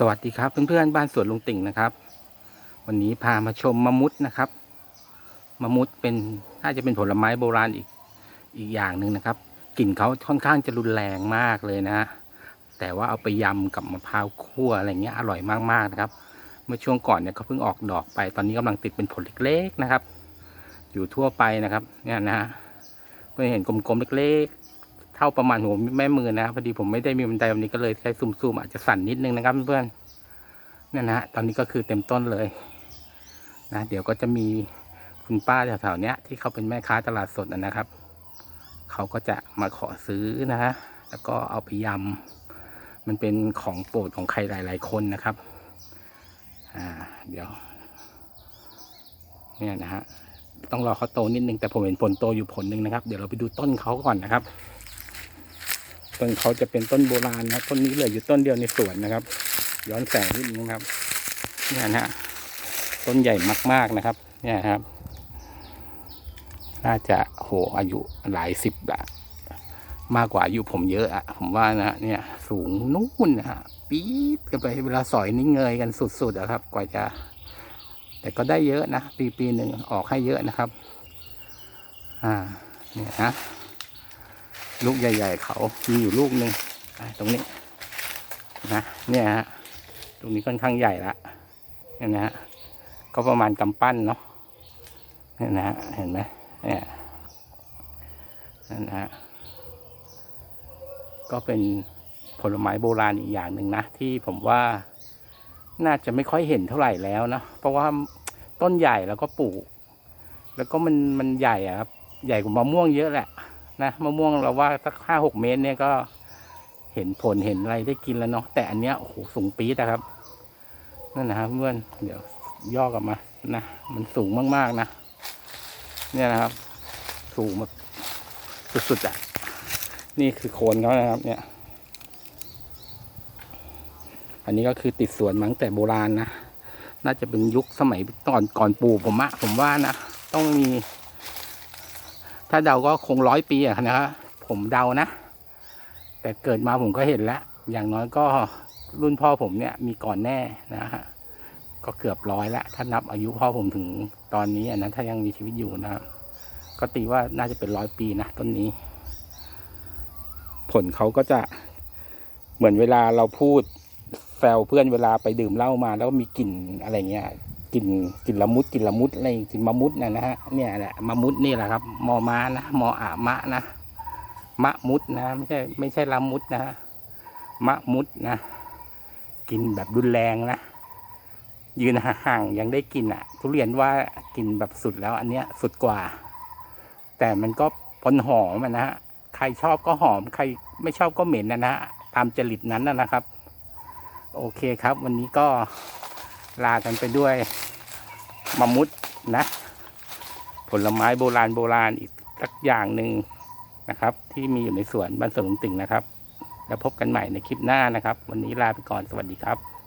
สวัสดีครับเพื่อนๆบ้านสวนลุงติ่งนะครับ วันนี้พามาชมมะมุดนะครับมะมุดเป็นน่าจะเป็นผลไม้โบราณอีกอีกอย่างหนึ่งนะครับกลิ่นเขาค่อนข้างจะรุนแรงมากเลยนะฮะแต่ว่าเอาไปยำกับมะพร้าวคั่วอะไรเงี้ยอร่อยมากๆนะครับ เมื่อช่วงก่อนเนี่ยเขาเพิ่งออกดอกไปตอนนี้กำลังติดเป็นผลเล็กๆนะครับ อยู่ทั่วไปนะครับเนี่ยนะฮะเพื่อเห็นกลมๆเล็กๆ เท่าประมาณหัวแม่มือนะพอดีผมไม่ได้มีบันไดวันนี้ก็เลยใช้ซูมๆอาจจะสั่นนิดนึงนะครับเพื่อนๆเนี่ยนะฮะตอนนี้ก็คือเต็มต้นเลยนะเดี๋ยวก็จะมีคุณป้าแถวๆเนี้ยที่เขาเป็นแม่ค้าตลาดสดนะนะครับ เขาก็จะมาขอซื้อนะฮะแล้วก็เอาไปยำมันเป็นของโปรดของใครหลาย ๆ คนนะครับอ่าเดี๋ยวเนี่ยนะฮะต้องรอเขาโตนิดนึงแต่ผมเห็นผลโตอยู่ผลหนึ่งนะครับ เดี๋ยวเราไปดูต้นเขาก่อนนะครับ ต้นเขาจะเป็นต้นโบราณนะต้นนี้เหลืออยู่ต้นเดียวในสวนนะครับ ย้อนแสงนิดนึงครับเนี่ยนะฮะต้นใหญ่มากๆนะครับ เนี่ยครับ น่าจะโหอายุหลายสิบละมากกว่าอายุผมเยอะอะผมว่านะเนี่ย สูงนู่นนะฮะปี๊ดกันไปเวลาสอยนี่เงยกันสุดๆอะครับ กว่าจะ แต่ก็ได้เยอะนะ ปีปีหนึ่งออกให้เยอะนะครับ อ่าเนี่ยนะ ลูกใหญ่ ๆ เขามีอยู่ลูกหนึ่งตรงนี้นะเนี่ยฮะตรงนี้ค่อนข้างใหญ่ละเนี่ยนะฮะก็ประมาณกำปั้นเนาะเนี่ยนะฮะเห็นไหมเนี่ยนั่นนะฮะก็เป็นผลไม้โบราณอีกอย่างหนึ่งนะ ที่ผมว่าน่าจะไม่ค่อยเห็นเท่าไหร่แล้วนะ เพราะว่าต้นใหญ่แล้วก็ปลูก แล้วก็มันมันใหญ่อะครับ ใหญ่กว่ามะม่วงเยอะแหละ นะมะม่วงเราว่าสักห้าหกเมตรเนี่ยก็เห็นผลเห็นอะไรได้กินแล้วเนาะแต่อันเนี้ยโอ้โหสูงปี๊ดนะครับนั่นนะครับเพื่อนเดี๋ยวย่อกลับมานะมันสูงมากๆนะเนี่ยนะครับ สูงแบบสุดๆอะนี่คือโคนเขานะครับ เนี่ย อันนี้ก็คือติดสวนมั้งแต่โบราณนะน่าจะเป็นยุคสมัยก่อนก่อนปู่ผมอะผมว่านะต้องมี ถ้าเดาก็คงร้อยปีอะนะครับผมเดานะ แต่เกิดมาผมก็เห็นแล้ว อย่างน้อยก็รุ่นพ่อผมเนี่ยมีก่อนแน่นะฮะก็เกือบร้อยแล้วถ้านับอายุพ่อผมถึงตอนนี้อันนั้นถ้ายังมีชีวิตอยู่นะครับก็ตีว่าน่าจะเป็นร้อยปีนะต้นนี้ ผลเขาก็จะเหมือนเวลาเราพูดแซวเพื่อนเวลาไปดื่มเหล้ามาแล้วมีกลิ่นอะไรเงี้ย กลิ่นกลิ่นละมุดกลิ่นละมุดอะไรกลิ่นมะมุดนะนะฮะเนี่ยแหละมะมุดนี่แหละครับมอมานะมออามะนะมะมุดนะไม่ใช่ไม่ใช่ละมุดนะมะมุดนะกลิ่นแบบรุนแรงนะยืนห่างๆยังได้กลิ่นอะ ทุเรียนว่ากลิ่นแบบสุดแล้วอันเนี้ยสุดกว่า แต่มันก็พนหอมนะฮะใครชอบก็หอมใครไม่ชอบก็เหม็นนะนะฮะตามจริตนั้นนะครับ โอเคครับ วันนี้ก็ ลากันไปด้วยมะมุดนะ ผลไม้โบราณโบราณอีกสักอย่างหนึ่งนะครับ ที่มีอยู่ในสวนบ้านสวนลุงติ่งนะครับ แล้วพบกันใหม่ในคลิปหน้านะครับ วันนี้ลาไปก่อนสวัสดีครับ